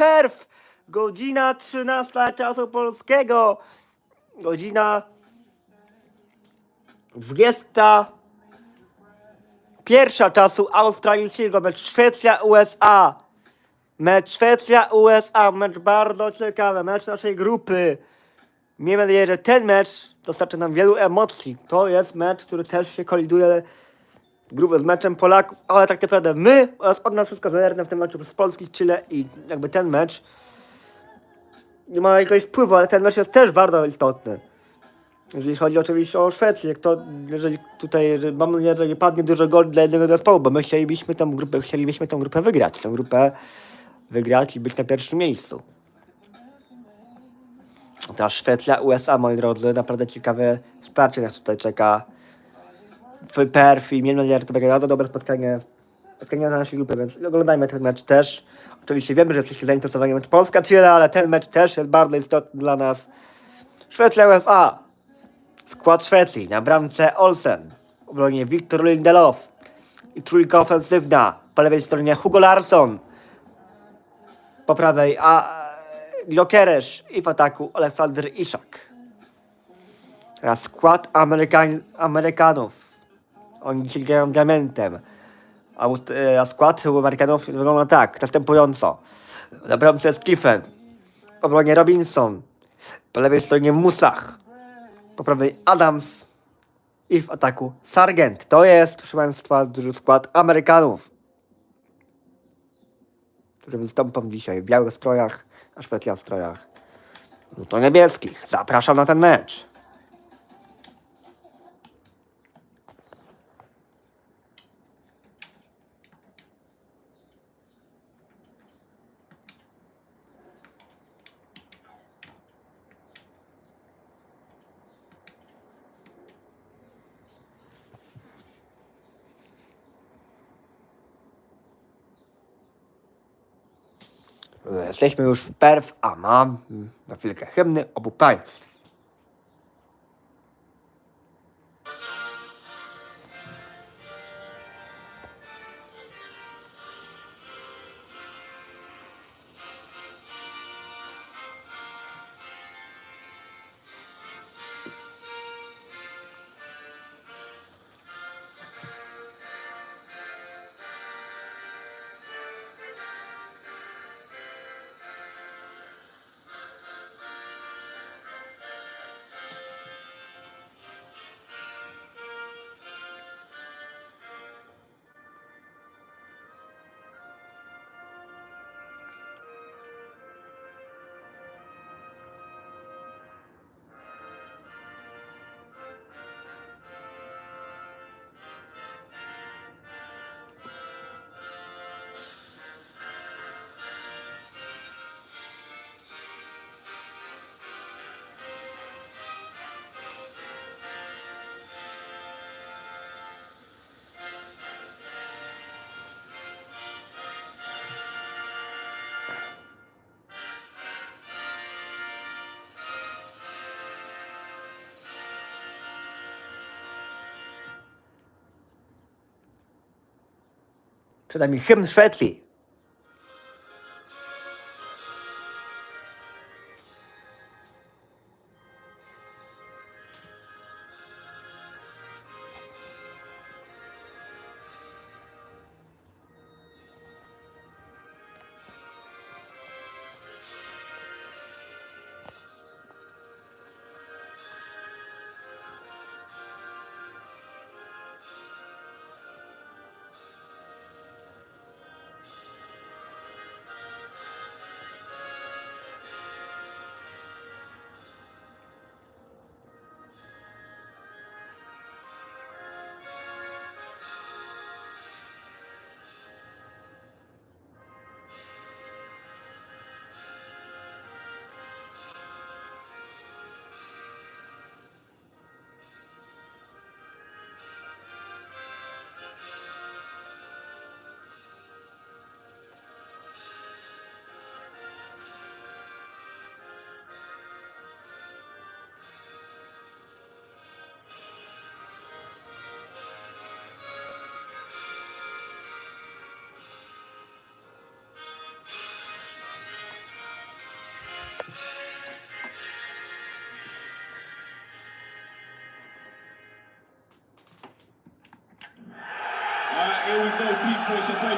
Perf. Godzina 13 czasu polskiego. Godzina 20 pierwsza czasu australijskiego. Mecz Szwecja-USA. Mecz Szwecja-USA. Mecz bardzo ciekawy. Mecz naszej grupy. Miejmy nadzieję, że ten mecz dostarczy nam wielu emocji. To jest mecz, który też się koliduje grupę z meczem Polaków, ale tak naprawdę my oraz od nas wszystko zależne w tym meczu z Polski, Chile i jakby ten mecz nie ma jakiegoś wpływu, ale ten mecz jest też bardzo istotny. Jeżeli chodzi oczywiście o Szwecję, to jeżeli tutaj, że mam nadzieję, że nie padnie dużo goli dla jednego zespołu, bo my chcielibyśmy tę grupę, chcielibyśmy tę grupę wygrać, tę grupę wygrać i być na pierwszym miejscu. Ta Szwecja, USA, moi drodzy, naprawdę ciekawe wsparcie nas tutaj czeka w perf i miejmy nadzieję, że to będzie bardzo dobre spotkanie, spotkanie na naszej grupie, więc oglądajmy ten mecz też. Oczywiście wiemy, że jesteście zainteresowani mecz Polska-Chile, ale ten mecz też jest bardzo istotny dla nas. Szwecja-USA. Skład Szwecji na bramce Olsen, obronie Wiktor Lindelof i trójka ofensywna. Po lewej stronie Hugo Larsson, po prawej a Lokeresz i w ataku Aleksander Iszak. Teraz skład Amerykan Amerykanów. Oni dzisiaj grają diamentem. A, e, a skład Amerykanów wygląda tak, następująco. Na bramce Stephen, w obronie Robinson, po lewej stronie Musach, po prawej Adams i w ataku Sargent. To jest, proszę Państwa, duży skład Amerykanów, którzy wystąpią dzisiaj w białych strojach, a Szwecja w strojach no to niebieskich. Zapraszam na ten mecz. Jesteśmy już w Perf, a mam na chwilkę hymny obu państw. Przed nami hymn Szwecji.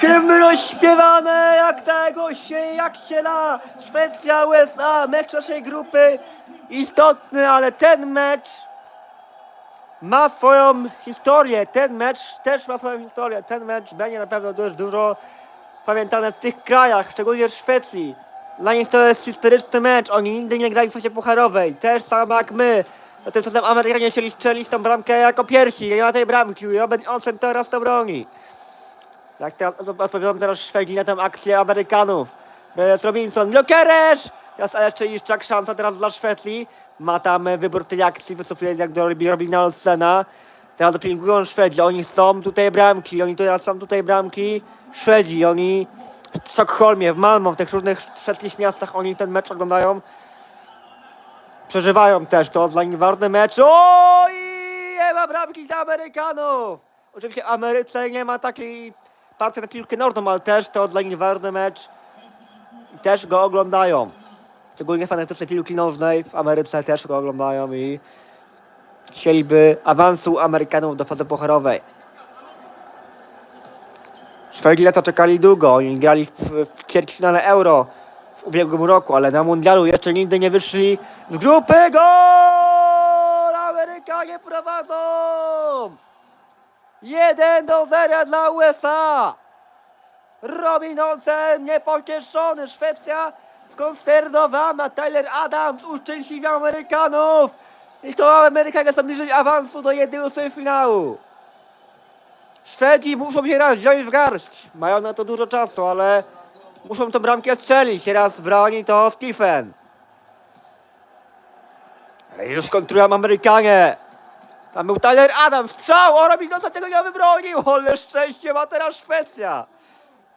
Hymny rozśpiewane jak tego się, jak się da. Szwecja, USA, mecz naszej grupy istotny, ale ten mecz ma swoją historię. Ten mecz też ma swoją historię. Ten mecz będzie na pewno dość dużo pamiętany w tych krajach, szczególnie w Szwecji. Dla nich to jest historyczny mecz. Oni nigdy nie grali w fazie pucharowej. Też samo jak my. A tymczasem Amerykanie chcieli strzelić tą bramkę jako pierwsi. Nie ma tej bramki. Robert Olsen teraz to broni. Jak teraz odpowiadam teraz Szwedzi na tę akcję Amerykanów. Reyes Robinson, Jokeresz! Teraz jeszcze Iszczak, szansa teraz dla Szwecji. Ma tam e, wybór tej akcji, wycofuje jak do robi Robina Olsena. Teraz dopingują Szwedzi, oni są tutaj bramki, oni teraz są tutaj bramki. Szwedzi, oni w Sztokholmie, w Malmö, w tych różnych szwedzkich miastach, oni ten mecz oglądają. Przeżywają też to, dla nich ważny mecz. O i nie ma bramki dla Amerykanów! Oczywiście Ameryce nie ma takiej partii na piłkę nożną, ale też to dla nich ważny mecz też go oglądają. Szczególnie fanatycy piłki nożnej w Ameryce też go oglądają i chcieliby awansu Amerykanów do fazy pucharowej. Szwedzi to czekali długo, oni grali w, w ćwierćfinale Euro w ubiegłym roku, ale na mundialu jeszcze nigdy nie wyszli z grupy. Gol! Amerykanie prowadzą! 1 do 0 dla USA! Robin Olsen niepocieszony, Szwecja skonsternowana, Tyler Adams uszczęśliwia Amerykanów i to Amerykanie są bliżej awansu do jednego finału. Szwedzi muszą się raz wziąć w garść, mają na to dużo czasu, ale muszą tą bramkę strzelić, raz broni to Stephen. Już kontrują Amerykanie. Tam był Tyler Adams, strzał, o Robinosa tego nie wybronił, ale szczęście ma teraz Szwecja.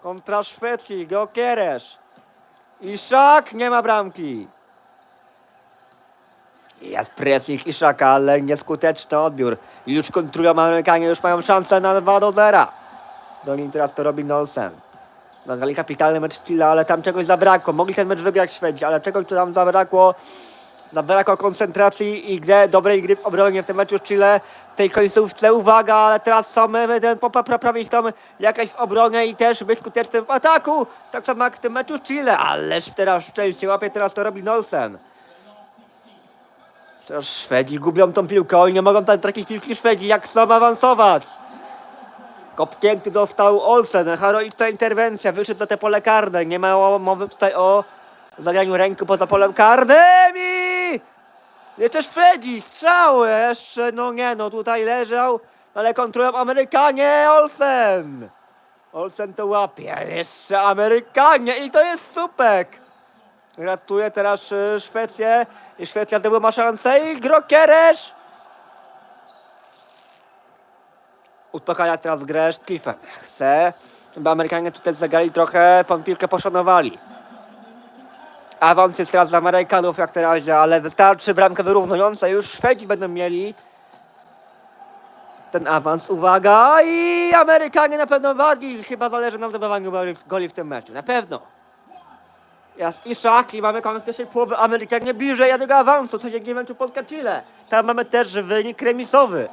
Kontra Szwecji, Gokieresz. Iszak, nie ma bramki. Jest pressing Iszaka, ale nieskuteczny odbiór. Już kontrują Amerykanie, już mają szansę na 2 do 0. Broni teraz to Robin Olsen. Nagrali kapitalny mecz Chile, ale tam czegoś zabrakło. Mogli ten mecz wygrać Szwedzi, ale czegoś tu tam zabrakło. Zabrakło koncentracji i grę, dobrej gry w obronie w tym meczu Chile. Tej końcówce uwaga, ale teraz są my, ten popa prawić tam jakaś w obronie i też być skutecznym w ataku. Tak samo jak w tym meczu Chile, ależ teraz szczęście łapie teraz to Robin Olsen. Teraz Szwedzi gubią tą piłkę, oni nie mogą tam tracić piłki Szwedzi, jak chcą awansować. Kopnięty został Olsen, heroiczna interwencja, wyszedł za te pole karne, nie ma mowy tutaj o zagraniu ręku poza polem karnym i... Jeszcze Szwedzi, strzały, jeszcze, no nie no, tutaj leżał, ale kontrolują Amerykanie, Olsen. Olsen to łapie, jeszcze Amerykanie i to jest supek. Ratuje teraz y, Szwecję i Szwecja znowu ma szansę i Grokeresz. Uspokaja teraz grę Stephen. Chce, żeby Amerykanie tutaj zagrali trochę, pan piłkę poszanowali. Awans jest teraz dla Amerykanów jak na razie, ale wystarczy bramkę wyrównująca. Już Szwedzi będą mieli ten awans. Uwaga! I Amerykanie na pewno bardziej chyba zależy na zdobywaniu goli- w tym meczu. Na pewno. Jest Iszak i mamy koniec pierwszej połowy. Amerykanie bliżej jednego awansu, co dzięki meczu Polska-Chile. Tam mamy też wynik remisowy.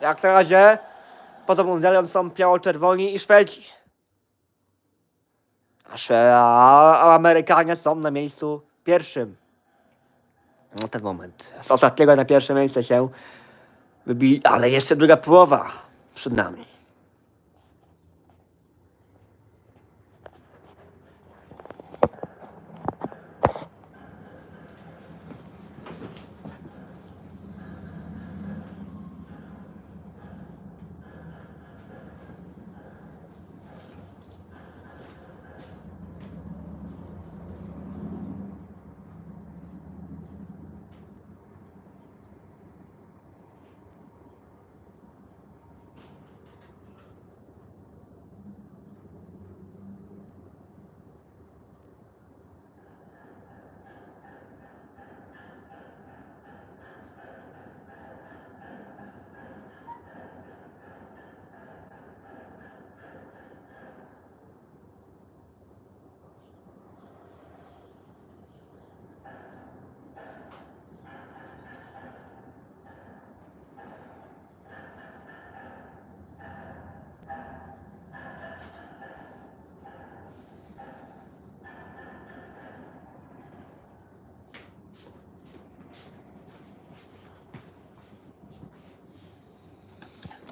Jak na razie poza mundialem są biało-czerwoni i Szwedzi. A, Szwe- a a Amerykanie są na miejscu pierwszym. No ten moment. Z ostatniego na pierwsze miejsce się wybili, ale jeszcze druga połowa przed nami.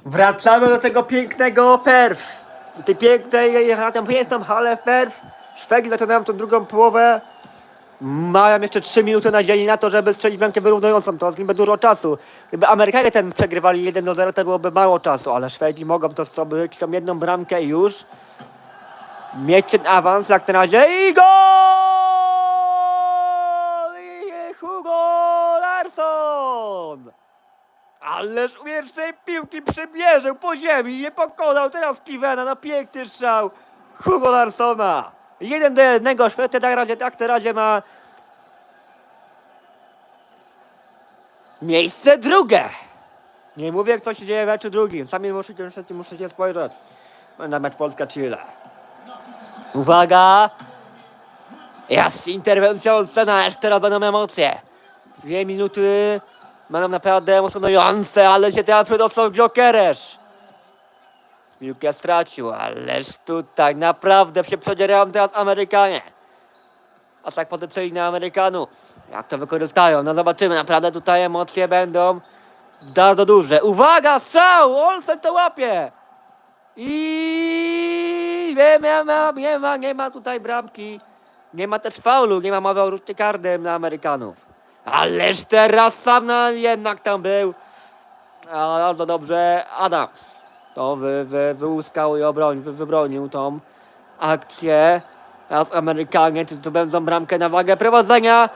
Wracamy do tego pięknego perf. Do tej pięknej, na tę piękną halę perf. Szwedzi zaczynają tą drugą połowę. Mają jeszcze 3 minuty nadziei na to, żeby strzelić bramkę wyrównującą. To zajmie dużo czasu. Gdyby Amerykanie ten przegrywali 1 do 0, to byłoby mało czasu, ale Szwedzi mogą to zdobyć tą jedną bramkę już mieć ten awans jak na razie i gol! Ależ umiejętnej piłki przebierzył po ziemi i nie pokonał teraz Kivena na piękny strzał Hugo Larsona. Jeden do jednego Szwecja tak, razie, tak na razie ma miejsce drugie. Nie mówię, co się dzieje w meczu drugim. Sami musicie, musicie, musicie spojrzeć na mecz Polska-Chile. Uwaga! Jest interwencja scena, aż teraz będą emocje. Dwie minuty będą naprawdę emocjonujące, ale się teraz przedostał Jokeresz. Piłkę stracił, ależ tutaj naprawdę się przedzierają teraz Amerykanie. Atak potencyjny Amerykanów. Jak to wykorzystają? No zobaczymy, naprawdę tutaj emocje będą bardzo duże. Uwaga, strzał! Olsen to łapie! I nie ma, nie ma, nie ma tutaj bramki. Nie ma też faulu, nie ma mowy o rzucie karnym na Amerykanów. Ależ teraz sam na jednak tam był. A bardzo dobrze Adams. To wy, wy, wyłuskał i obroń, wy, wybronił tą akcję. Teraz Amerykanie, czy zdobędą bramkę na wagę prowadzenia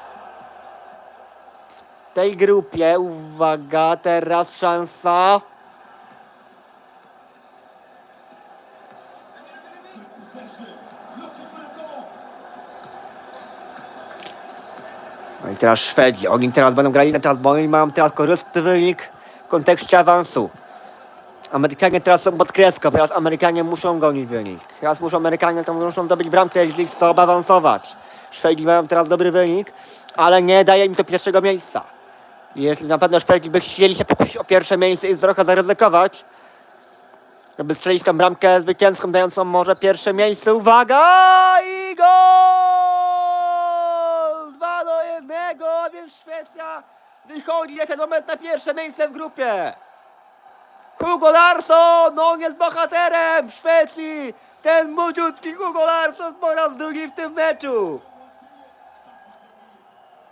w tej grupie. Uwaga, teraz szansa. Teraz Szwedzi. Oni teraz będą grali na czas, oni mają teraz korzystny wynik w kontekście awansu. Amerykanie teraz są pod kreską, teraz Amerykanie muszą gonić wynik. Teraz muszą Amerykanie to muszą zdobyć bramkę, jeśli chcą awansować. Szwedzi mają teraz dobry wynik, ale nie daje im to pierwszego miejsca. Jeśli na pewno Szwedzi by chcieli się pokusić o pierwsze miejsce i trochę zaryzykować, żeby strzelić tą bramkę zwycięską, dającą może pierwsze miejsce. Uwaga! I gol! 2 do 1, więc Szwecja wychodzi na ten moment na pierwsze miejsce w grupie. Hugo Larsson, on jest bohaterem Szwecji. Ten młodziutki Hugo Larsson po raz drugi w tym meczu.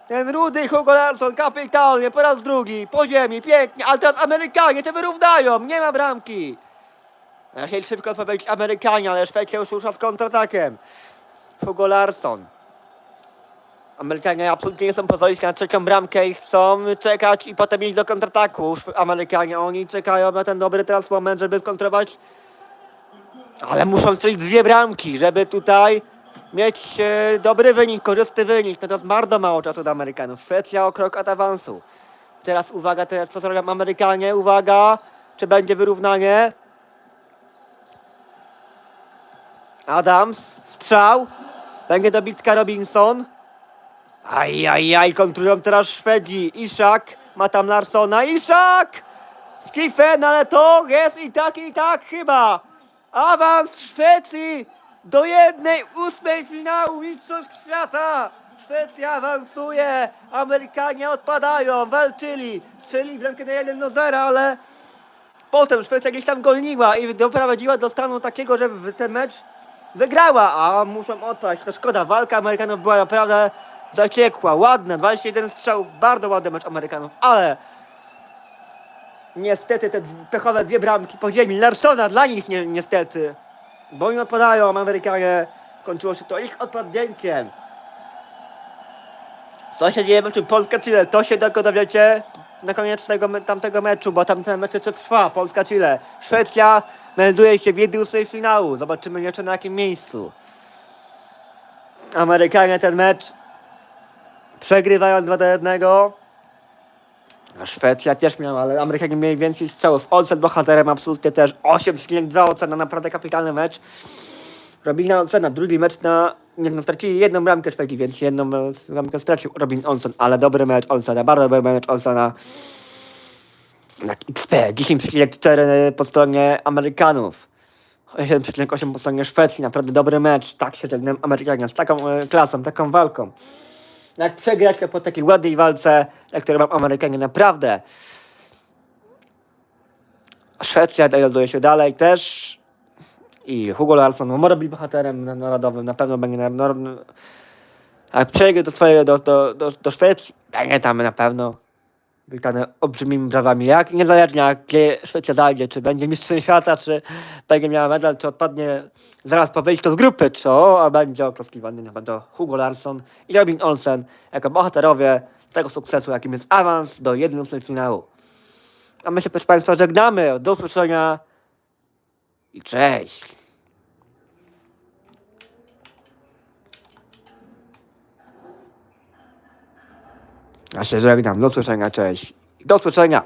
Ten rudy Hugo Larsson kapitalnie po raz drugi, po ziemi, pięknie, ale teraz Amerykanie to wyrównają, nie ma bramki. Chcieli szybko odpowiedzieć Amerykanie, ale Szwecja już rusza z kontratakiem. Hugo Larsson. Amerykanie absolutnie nie chcą pozwolić na trzecią bramkę i chcą czekać i potem iść do kontrataku. Amerykanie, oni czekają na ten dobry teraz moment, żeby skontrować. Ale muszą strzelić dwie bramki, żeby tutaj mieć e, dobry wynik, korzystny wynik. No to jest bardzo mało czasu dla Amerykanów. Szwecja o krok od awansu. Teraz uwaga, teraz co zrobią Amerykanie, uwaga, czy będzie wyrównanie. Adams, strzał. Będzie dobitka Robinson. Ajajaj, kontrują teraz Szwedzi. Iszak ma tam Larsona. Iszak! Skiffen, ale to jest i tak, i tak chyba. Awans Szwecji do jednej ósmej finału Mistrzostw Świata. Szwecja awansuje, Amerykanie odpadają, walczyli, strzeli bramkę na 1 do 0, ale potem Szwecja gdzieś tam goniła i doprowadziła do stanu takiego, że ten mecz wygrała, a muszą odpaść. To szkoda, walka Amerykanów była naprawdę zaciekła, ładna, 21 strzałów, bardzo ładny mecz Amerykanów, ale niestety te pechowe dwie bramki po ziemi, Larsona dla nich nie, niestety, bo oni odpadają, Amerykanie, skończyło się to ich odpadnięciem. Co się dzieje w meczu Polska-Chile? To się tylko dowiecie na koniec tego, tamtego meczu, bo tamten mecz jeszcze trwa. Polska-Chile. Szwecja melduje się w 1 finału. Zobaczymy jeszcze na jakim miejscu. Amerykanie ten mecz przegrywają 2 do 1. A Szwecja też miała, ale Amerykanie mieli więcej strzałów. Olsen bohaterem absolutnie też. 8,2 ocena, naprawdę kapitalny mecz. Robina Olsena, drugi mecz na... Nie, no, stracili jedną bramkę Szwedzi, więc jedną bramkę stracił Robin Olsen, ale dobry mecz Olsena, bardzo dobry mecz Olsena. Na XP, 10,4 po stronie Amerykanów. 8,8 po stronie Szwecji, naprawdę dobry mecz. Tak się żegnam Amerykanie, z taką e, klasą, taką walką. Jak przegrać to po takiej ładnej walce, jak którą mam Amerykanie, naprawdę. Szwecja degraduje się dalej też. I Hugo Larsson no, może być bohaterem na- narodowym, na pewno będzie na, na, jak przejdzie do swojego, do, do, do, do Szwecji, będzie tam na pewno witane olbrzymimi brawami. Jak, niezależnie gdzie Szwecja zajdzie, czy będzie mistrzem świata, czy będzie miała medal, czy odpadnie zaraz po wyjściu z grupy, czy o, a będzie oklaskiwany na pewno Hugo Larsson i Robin Olsen jako bohaterowie tego sukcesu, jakim jest awans do 1 finału. A my się, proszę Państwa, żegnamy. Do usłyszenia i cześć. Ja się żegnam. Do usłyszenia, cześć. Do usłyszenia.